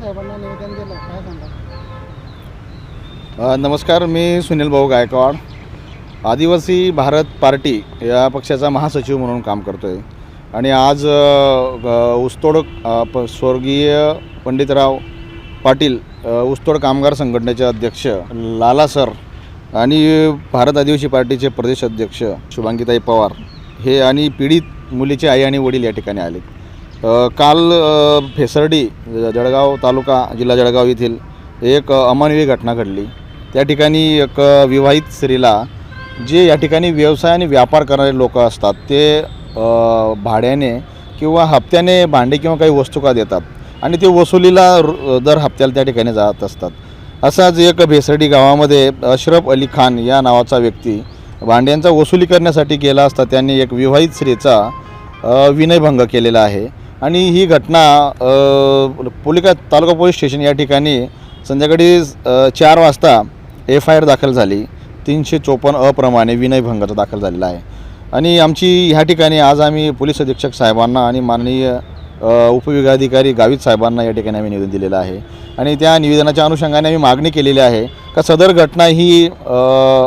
साहेबांना निवेदन दिलं. काय सांगा अ, नमस्कार मी सुनील भाऊ गायकवाड. आदिवासी भारत पार्टी या पक्षाचा महासचिव म्हणून काम करतो आहे आणि आज अ, ग- ऊसतोड अ, प स्वर्गीय पंडितराव पाटील अ, ऊसतोड कामगार संघटनेचे अध्यक्ष लाला सर आणि भारत आदिवासी पार्टीचे प्रदेश अध्यक्ष शुभांगीताई पवार हे आणि पीडित मुलीचे आई आणि वडील या ठिकाणी आले काल फेसर्डी म्हणजे जळगाव तालुका जिल्हा जळगाव येथील एक अ, अमानवीय घटना घडली. त्या ठिकाणी एक विवाहित स्त्रीला जे या ठिकाणी व्यवसाय आणि व्यापार करणारे लोक असतात ते भाड्याने किंवा हप्त्याने भांडे किंवा काही वस्तू का देतात आणि ते वसुलीला दर हप्त्याला त्या ठिकाणी जात असतात. असाच एक भेसर्डी गावामध्ये अशरफ अली खान या नावाचा व्यक्ती भांड्यांचा वसुली करण्यासाठी गेला असता त्यांनी एक विवाहित स्त्रीचा विनयभंग केलेला आहे. आणि ही घटना पोलिका तालुका पोलीस स्टेशन या ठिकाणी संध्याकाळी चार वाजता एफ आय आर दाखल झाली. तीनशे चोपन्न अप्रमाणे विनयभंगाचा दाखल झालेला आहे. आणि आमची ह्या ठिकाणी आज आम्ही पोलीस अधीक्षक साहेबांना आणि माननीय उपविभागाधिकारी गावित साहेबांना या ठिकाणी आम्ही निवेदन दिलेलं आहे. आणि त्या निवेदनाच्या अनुषंगाने आम्ही मागणी केलेली आहे का सदर घटना ही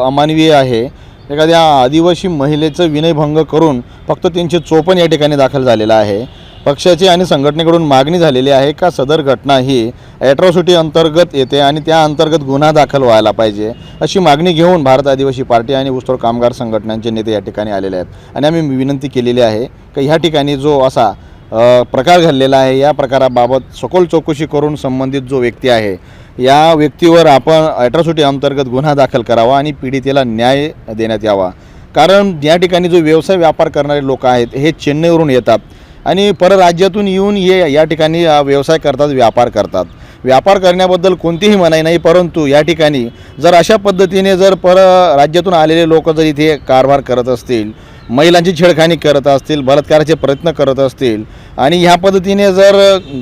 अमानवीय आहे. एखाद्या आदिवासी महिलेचं विनयभंग करून फक्त तीनशे चोपन्न या ठिकाणी दाखल झालेला आहे. पक्षाची आणि संघटनेकडून मागणी झालेली आहे का सदर घटना ही ॲट्रॉसिटी अंतर्गत येते आणि त्या अंतर्गत गुन्हा दाखल व्हायला पाहिजे अशी मागणी घेऊन भारत आदिवासी पार्टी आणि ऊसतोड कामगार संघटनांचे नेते या ठिकाणी आलेले आहेत. आणि आम्ही विनंती केलेली आहे की ह्या ठिकाणी जो असा प्रकार घडलेला आहे या प्रकाराबाबत सखोल चौकशी करून संबंधित जो व्यक्ती आहे या व्यक्तीवर आपण ॲट्रॉसिटी अंतर्गत गुन्हा दाखल करावा आणि पीडितेला न्याय देण्यात यावा. कारण या ठिकाणी जो व्यवसाय व्यापार करणारे लोक आहेत हे चेन्नईवरून येतात. आणि परराज्यातून येऊन ये या ठिकाणी व्यवसाय करतात व्यापार करतात. व्यापार करण्याबद्दल कोणतीही मनाई नाही परंतु या ठिकाणी जर अशा पद्धतीने जर पर राज्यातून आलेले लोक जर इथे कारभार करत असतील महिलांची छेडखानी करत असतील बलात्काराचे प्रयत्न करत असतील आणि ह्या पद्धतीने जर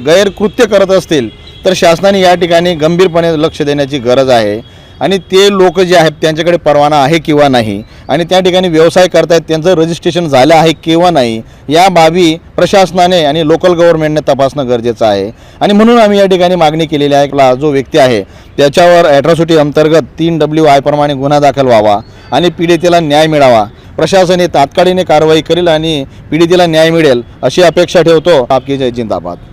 गैरकृत्य करत असतील तर शासनाने या ठिकाणी गंभीरपणे लक्ष देण्याची गरज आहे. आणि ते लोक जे आहेत त्यांच्याकडे परवाना आहे किंवा नाही आणि त्या ठिकाणी व्यवसाय करतायत त्यांचं रजिस्ट्रेशन झालं आहे किंवा नाही या बाबी प्रशासनाने आणि लोकल गव्हर्नमेंटने तपासणं गरजेचं आहे. आणि म्हणून आम्ही या ठिकाणी मागणी केलेली आहे. जो व्यक्ती आहे त्याच्यावर ॲट्रॉसिटी अंतर्गत तीन डब्ल्यू आयप्रमाणे गुन्हा दाखल व्हावा आणि पीडितेला न्याय मिळावा. प्रशासन हे तात्काळीने कारवाई करेल आणि पीडितेला न्याय मिळेल अशी अपेक्षा ठेवतो. आपकी जय जिंदाबाद.